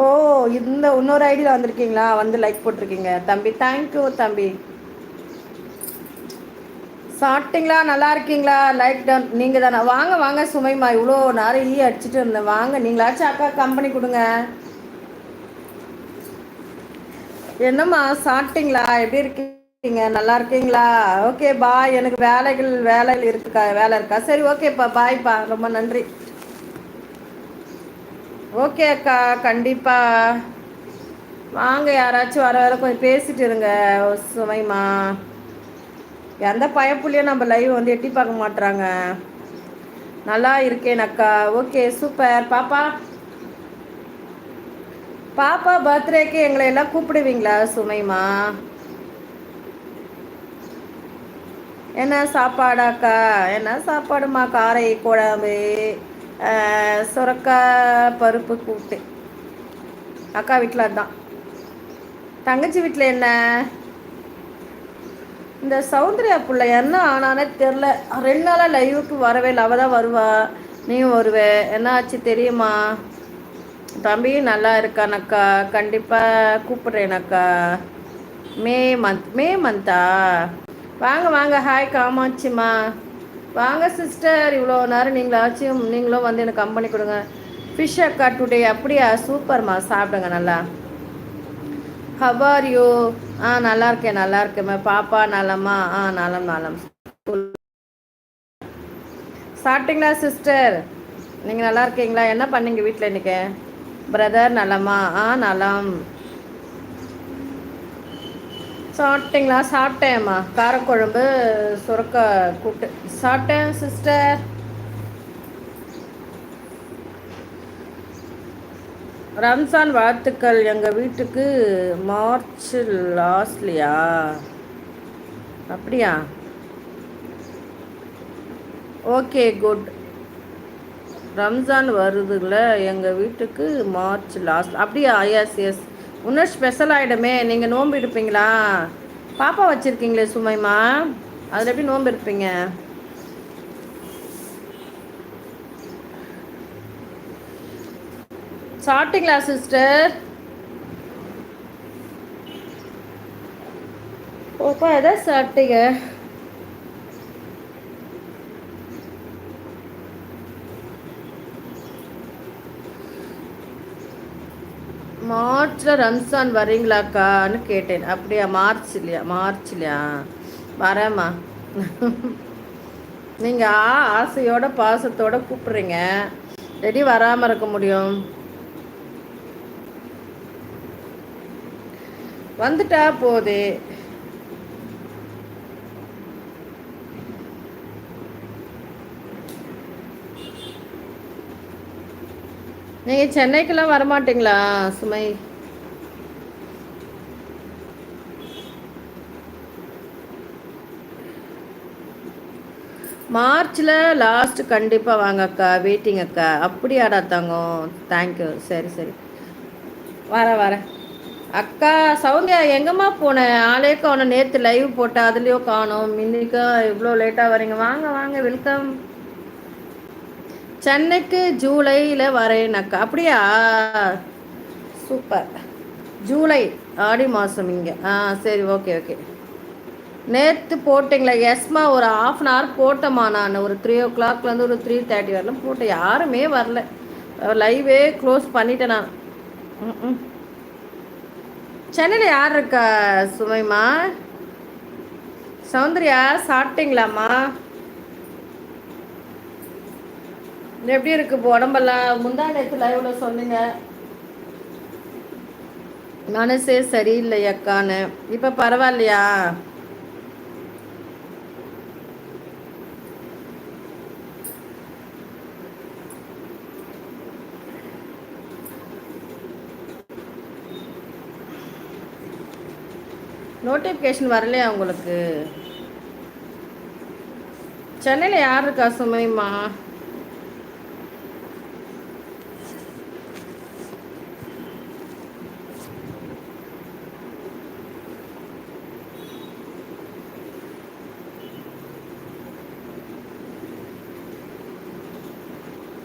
ஓ இந்த இன்னொரு ஐடியில் வந்திருக்கீங்களா? வந்து லைக் போட்டிருக்கீங்க. தம்பி தேங்க்யூ தம்பி. சாப்பிட்டீங்களா? நல்லா இருக்கீங்களா? லைக் டவுன் நீங்கள் தானே? வாங்க வாங்க சுமைமா. இவ்வளோ நேரம் e ஈ அடிச்சுட்டு இருந்தேன். வாங்க நீங்களாச்சும் அக்கா கம்பெனி கொடுங்க. என்னம்மா சாப்பிட்டீங்களா? எப்படி இருக்கீங்க? நல்லா இருக்கீங்களா? ஓகே பாய் எனக்கு வேலைகள் வேலைகள் இருக்குக்கா வேலை இருக்கா? சரி ஓகேப்பா பாய்ப்பா ரொம்ப நன்றி. ஓகே அக்கா கண்டிப்பாக வாங்க யாராச்சும் வர வர கொஞ்சம் பேசிட்டு இருங்க சுமைமா எந்த பயப்புள்ளையும் நம்ம லைவ் வந்து எட்டி பார்க்க மாட்டுறாங்க நல்லா இருக்கேன் அக்கா. Okay super. பாப்பா. பாப்பா பர்த்டேக்கு எங்களை எல்லாம் கூப்பிடுவீங்களா சுமைமா என்ன சாப்பாடாக்கா என்ன சாப்பாடுமா காரை குழம்பு? சுரக்காய் பருப்பு கூட்டு. அக்கா வீட்டில் அதுதான் தங்கச்சி வீட்டில் என்ன? இந்த சௌந்தர்யா பிள்ளை என்ன ஆனானே தெரில. ரெண்டு நாளாக லைவுக்கு வரவே இல்லை. அவள் தான் வருவா. நீயும் வருவே. என்ன ஆச்சு தெரியுமா? தம்பி நல்லா இருக்கானக்கா கண்டிப்பாக கூப்பிட்றேனக்கா மே மந்த் மே மந்த்தா? வாங்க வாங்க. ஹாய் காமாட்சிம்மா. வாங்க சிஸ்டர் இவ்வளோ நேரம் நீங்களாச்சும் நீங்களும் வந்து எனக்கு கம்பெனி கொடுங்க. ஃபிஷ் அக்கா டுடே அப்படியா? சூப்பர்மா சாப்பிடுங்க நல்லா. ஹவார் யூ ஆ நல்லா இருக்கேன் நல்லா இருக்கேம்மா பாப்பா நலமா? ஆ நலம் நலம். சாப்பிட்டீங்களா சிஸ்டர் நீங்கள் நல்லா இருக்கீங்களா? என்ன பண்ணீங்க வீட்டில் இன்றைக்கி பிரதர் நலமா? ஆ நலம். சாப்பிட்டீங்களா? சாப்பிட்டேம்மா. காரக்குழம்பு சுரக்க கூட்டு. சாப்பிட்டேன் சிஸ்டர் ரம்சான் வாழ்த்துக்கள். எங்கள் வீட்டுக்கு மார்ச் லாஸ்ட்லையா? அப்படியா? Okay good. ரம்ஜான் வருதுல எங்கள் வீட்டுக்கு மார்ச் லாஸ்ட். அப்படியா? எஸ் எஸ் இன்னும் ஸ்பெஷல் ஆகிடுமே நீங்கள் நோன்பு எடுப்பீங்களா? பாப்பா வச்சுருக்கீங்களே சுமைமா. அதில் எப்படி நோன்பு இருப்பீங்க சாப்பிட்டீங்களா சிஸ்டர் ஓப்பா எதை சாப்பிட்டீங்க? மார்ச்சில் ரம்சான் வரீங்களாக்கான்னு கேட்டேன். அப்படியா மார்ச் இல்லையா மார்ச் இல்லையா வரேம்மா. நீங்கள் ஆ ஆசையோட பாசத்தோட கூப்பிட்றீங்க. ரெடி வராமல் இருக்க முடியும். வந்துட்டா போதே. நீங்கள் சென்னைக்கெல்லாம் வரமாட்டிங்களா சுமை? மார்ச்சில் லாஸ்ட்டு கண்டிப்பாக வாங்க அக்கா வெயிட்டிங் அக்கா. அப்படியாடா தங்கம். தேங்க்யூ சரி சரி. வரேன் வரேன் அக்கா சௌந்தியா எங்கம்மா போனேன் ஆளே காணும். நேற்று லைவ் போட்டேன் அதுலேயோ காணும். இன்னைக்கா இவ்வளோ லேட்டாக வரீங்க? வாங்க வாங்க. வெல்கம் சென்னைக்கு ஜூலையில் வரேனாக்கா அப்படியா? சூப்பர். ஜூலை ஆடி மாதம் இங்கே. ஆ சரி ஓகே ஓகே. நேற்று போட்டிங்களா எஸ்மா ஒரு ஆஃப் அன் ஹவர் போட்டேம்மா நான். ஒரு த்ரீ ஓ கிளாக்லேருந்து ஒரு த்ரீ தேர்ட்டி வரலாம் போட்டேன். யாருமே வரல. லைவே க்ளோஸ் பண்ணிட்டேன் நான். ம் சென்னையில் யார் இருக்கா சுமைமா? சௌந்தர்யா சாப்பிட்டீங்களாம்மா? எப்படி இருக்கு உடம்பெல்லாம்? முந்தா நேற்று லைவ்ல சொன்னீங்க? மனசே சரியில்லையக்கான்னு இப்போ பரவாயில்லையா? நோட்டிஃபிகேஷன் வரலையா உங்களுக்கு? சென்னையில் யார் இருக்கா சுமைமா?